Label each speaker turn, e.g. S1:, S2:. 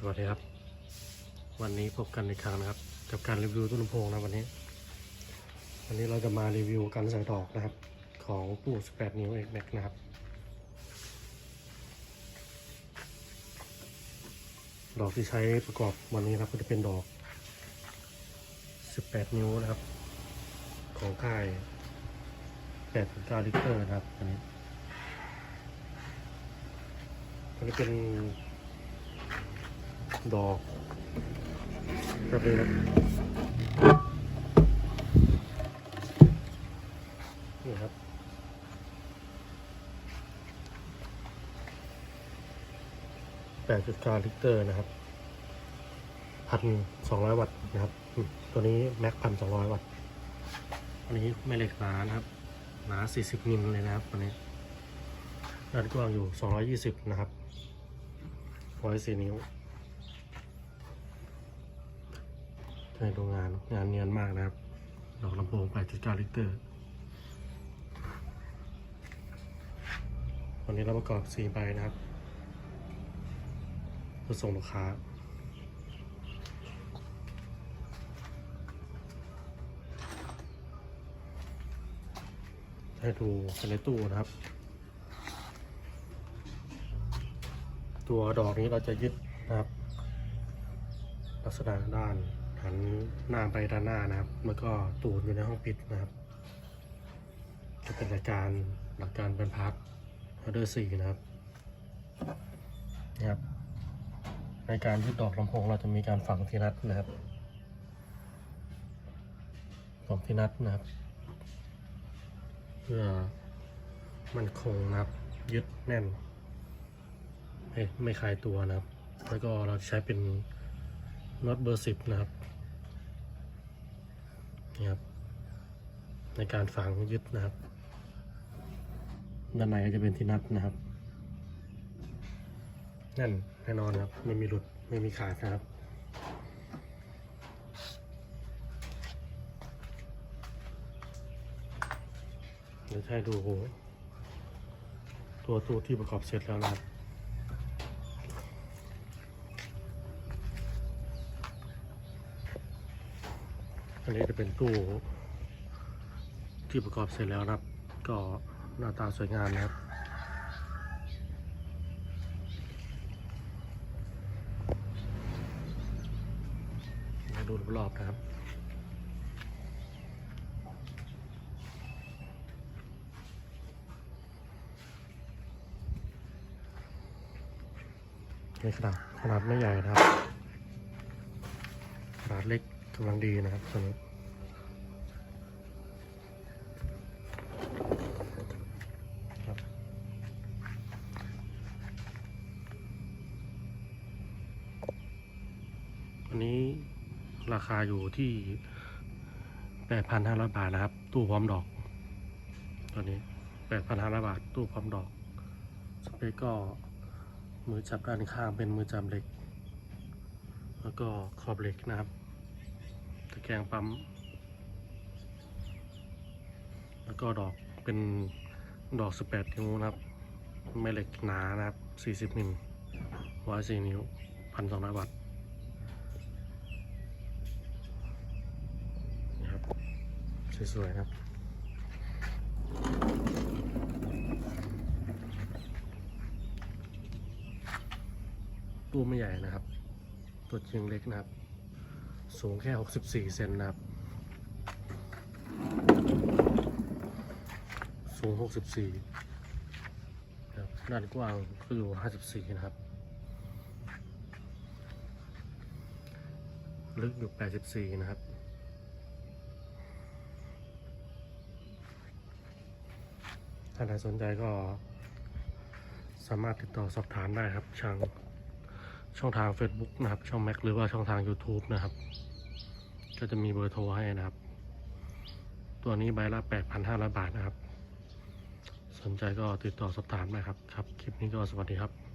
S1: สวัสดีครับ วันนี้พบกันอีกครั้งนะครับ กับการรีวิวตู้ลำโพงนะวันนี้ วันนี้เราจะมารีวิวการใส่ดอกนะครับ ของตู้18 นิ้ว X Max นะครับ ดอกที่ใช้ประกอบวันนี้นะครับก็จะเป็นดอก 18 นิ้วนะครับ ของค่าย8.9ลิตรนะครับอันนี้อันนี้เป็น ดอกแบบนี้ครับนี่ครับแปดจุดเก้าลิตรนะครับพันสองร้อยวัตต์นะครับ ตัวนี้แม็กพันสองร้อยวัตต์อันนี้แม่เหล็กหนานะครับหนาสี่สิบมิลเลยนะครับตัวนี้ด้านกว้างอยู่สองร้อยี่สิบนะครับร้อยสี่นิ้ว ใช่ดูงานงานเนียนมากนะครับ ดอกลำโพง8.9ลิตรวันนี้เราประกอบ4ใบนะครับเพื่อส่งลูกค้าให้ดูในตู้นะครับ ตัวดอกนี้เราจะยึดนะครับ ลักษณะด้าน หันหน้าไปด้านหน้านะครับ แล้วก็ตูดอยู่ในห้องปิดนะครับ จะเป็นหลักการหลักการเป็นพาร์ทออเดอร์สี่นะครับนะครับ ในการยึดดอกลำโพงเราจะมีการฝังที่นัดนะครับฝังที่นัดนะครับ เพื่อมันคงนะครับ ยึดแน่นไม่ไม่คลายตัวนะครับ แล้วก็เราใช้เป็นน็อตเบอร์สิบนะครับ นี่ครับ ในการฝังยึดนะครับ ด้านในก็จะเป็นที่นัดนะครับแน่นแน่นอนครับ ไม่มีหลุดไม่มีขาดนะครับเดี๋ยวให้ดูโหตัวตัวที่ประกอบเสร็จแล้วนะครับ อันนี้จะเป็นตู้ที่ประกอบเสร็จแล้วนะครับ ก็หน้าตาสวยงามนะครับมาดูรอบๆนะครับในขนาดขนาดไม่ใหญ่นะครับ ขนาดเล็ก กำลังดีนะครับตัวนี้ครับอันนี้ราคาอยู่ที่ 8,500 บาทนะครับ ตู้พร้อมดอก ตัวนี้ 8,500 บาท ตู้พร้อมดอก สเปคก็มือจับด้านข้างเป็นมือจับเหล็ก แล้วก็ขอบเหล็กนะครับ แกงปั๊ม แล้วก็ดอกเป็นดอก 18 นิ้วนะครับแม่เหล็กหนานะครับ 40มิลไว้4นิ้ว 1,200 วัตต์นี่ครับ สวยๆนะครับตู้ไม่ใหญ่นะครับ ตัวจริงเล็กนะครับ สูงแค่ 64 เซนนะครับ สูง 64ครับด้านกว้างก็อยู่ 54 นะครับ ลึกอยู่ 84 นะครับถ้าใครสนใจก็สามารถติดต่อสอบถามได้ครับทางช่องทาง Facebook นะครับ ช่องแม็กหรือว่าช่องทาง YouTube นะครับ ก็จะมีเบอร์โทรให้นะครับ ตัวนี้ใบละ 8,500 บาทนะครับ สนใจก็ติดต่อสอบถามได้ครับ ครับ คลิปนี้ก็สวัสดีครับ